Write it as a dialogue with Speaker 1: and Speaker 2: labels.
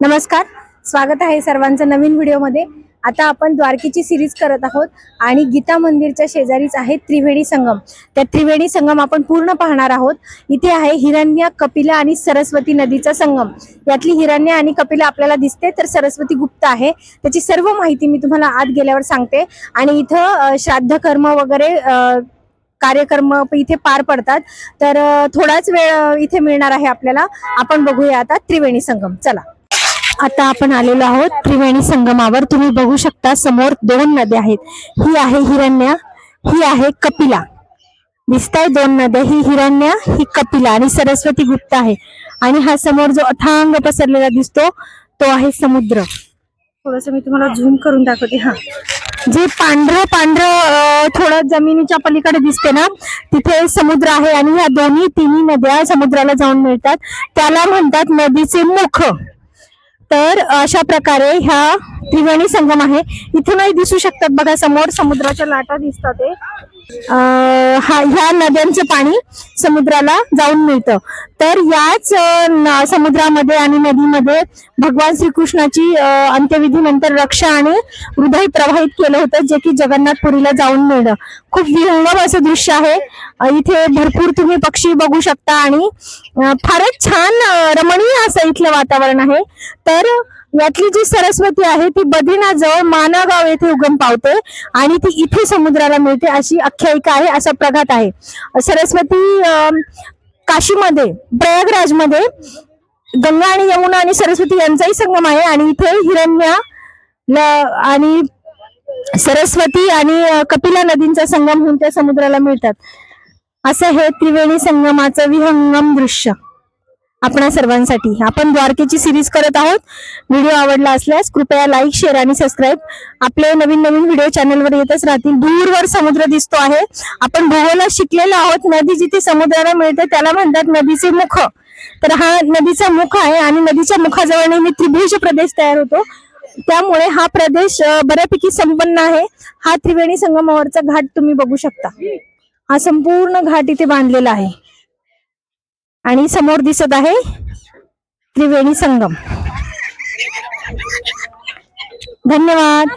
Speaker 1: नमस्कार. स्वागत आहे सर्वांचं नवीन व्हिडिओमध्ये. आता आपण द्वारकेची सिरीज करत आहोत आणि गीता मंदिरच्या शेजारीच आहे त्रिवेणी संगम. त्या त्रिवेणी संगम आपण पूर्ण पाहणार आहोत. इथे आहे हिरण्य कपिला आणि सरस्वती नदीचा संगम. यातली हिरण्य आणि कपिला आपल्याला दिसते तर सरस्वती गुप्त आहे. त्याची सर्व माहिती मी तुम्हाला आत गेल्यावर सांगते. आणि इथं श्राद्ध कर्म वगैरे कार्यक्रम इथे पार पडतात. तर थोडाच वेळ इथे मिळणार आहे आपल्याला. आपण बघूया आता त्रिवेणी संगम. चला. आता आपण आलेलो आहोत त्रिवेणी संगमावर. तुम्ही बघू शकता समोर दोन नद्या आहेत. ही आहे हिरण्या ही आहे कपिला. दिसताय दोन नद्या. ही हिरण्या ही कपिला आणि सरस्वती गुप्त आहे. आणि हा समोर जो अथांग पसरलेला दिसतो तो आहे समुद्र. थोडस मी तुम्हाला झूम करून दाखवते. हा. जे पांढरं पांढरं थोडं जमिनीच्या पलीकडे दिसते ना तिथे समुद्र आहे आणि ह्या दोन्ही तिन्ही नद्या समुद्राला जाऊन मिळतात. त्याला म्हणतात नदीचे मुख. तर अशा प्रकारे ह्या त्रिवेणी संगम आहे. इथूनही दिसू शकतात बघा समोर समुद्राच्या लाटा दिसतात हा ह्या नद्यांचे पाणी समुद्राला जाऊन मिळतं. तर याच समुद्रामध्ये आणि नदीमध्ये भगवान श्रीकृष्णाची अंत्यविधीनंतर रक्षा आणि हृदय प्रवाहित केलं होतं जे की जगन्नाथपुरीला जाऊन मिळलं खूप विहंगम असं दृश्य आहे. इथे भरपूर तुम्ही पक्षी बघू शकता आणि फारच छान रमणीय असं इथलं वातावरण आहे. तर यातली जी सरस्वती आहे ती बदिनाजवळ मानागाव येथे उगम पावते आणि ती इथे समुद्राला मिळते अशी आख्यायिका आहे असा प्रघात आहे. सरस्वती अं, काशीमध्ये प्रयागराजमध्ये गंगा आणि यमुना आणि सरस्वती यांचाही संगम आहे आणि इथे हिरण्या ल- आणि सरस्वती आणि कपिला नदींचा संगम होऊन त्या समुद्राला मिळतात. असं हे त्रिवेणी संगमाचं विहंगम दृश्य. आपणा सर्वांसाठी. आपण द्वारकेची सिरीज करत आहोत. व्हिडिओ आवडला असल्यास कृपया लाईक शेअर आणि सबस्क्राईब आपले नवीन नवीन व्हिडिओ चॅनलवर येतच राहतील. दूरवर समुद्र दिसतो आहे. आपण भूगोलात शिकलेलो आहोत. नदी जिथे समुद्राला मिळते त्याला म्हणतात नदीचे मुख. तर हा नदीचा मुख आहे आणि नदीच्या मुखाजवळ नेहमी त्रिभुज प्रदेश तयार होतो. त्यामुळे हा प्रदेश बऱ्यापैकी संपन्न आहे. हा त्रिवेणी संगमावरचा घाट तुम्ही बघू शकता. हा संपूर्ण घाट इथे बांधलेला आहे. आणि समोर दिसत आहे त्रिवेणी संगम. धन्यवाद.